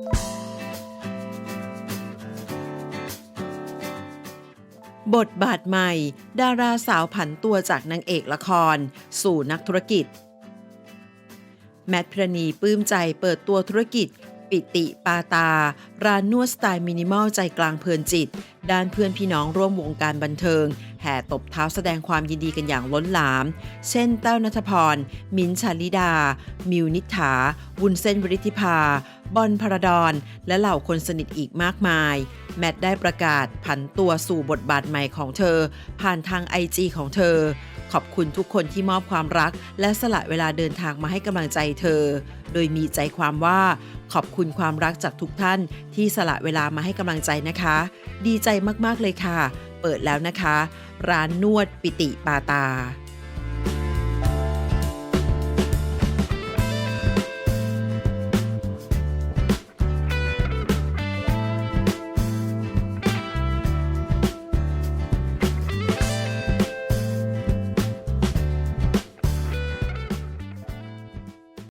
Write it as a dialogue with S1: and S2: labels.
S1: บทบาทใหม่ ดาราสาวผันตัวจากนางเอกละคร สู่นักธุรกิจ แมทพรณีปลื้มใจเปิดตัวธุรกิจ ปิติปาตา ร้านนวดสไตล์มินิมอลใจกลางเพลินจิต ด้านเพื่อนพี่น้องร่วมวงการบันเทิง แห่ตบเท้าแสดงความยินดีกันอย่างล้นหลาม เช่น เต้านัทพร มิ้นชาลิดา มิวนิษฐา วุ้นเส้นวริธิภา บอลพระดอนและเหล่าคนสนิทอีกมากมาย แมทได้ประกาศผันตัวสู่บทบาทใหม่ของเธอ ผ่านทางไอจีของเธอ ขอบคุณทุกคนที่มอบความรัก และสละเวลาเดินทางมาให้กำลังใจเธอ โดยมีใจความว่าขอบคุณความรักจากทุกท่านที่สละเวลามาให้กำลังใจนะคะ ดีใจมากๆเลยค่ะ เปิดแล้วนะคะ ร้านนวดปิติปาตา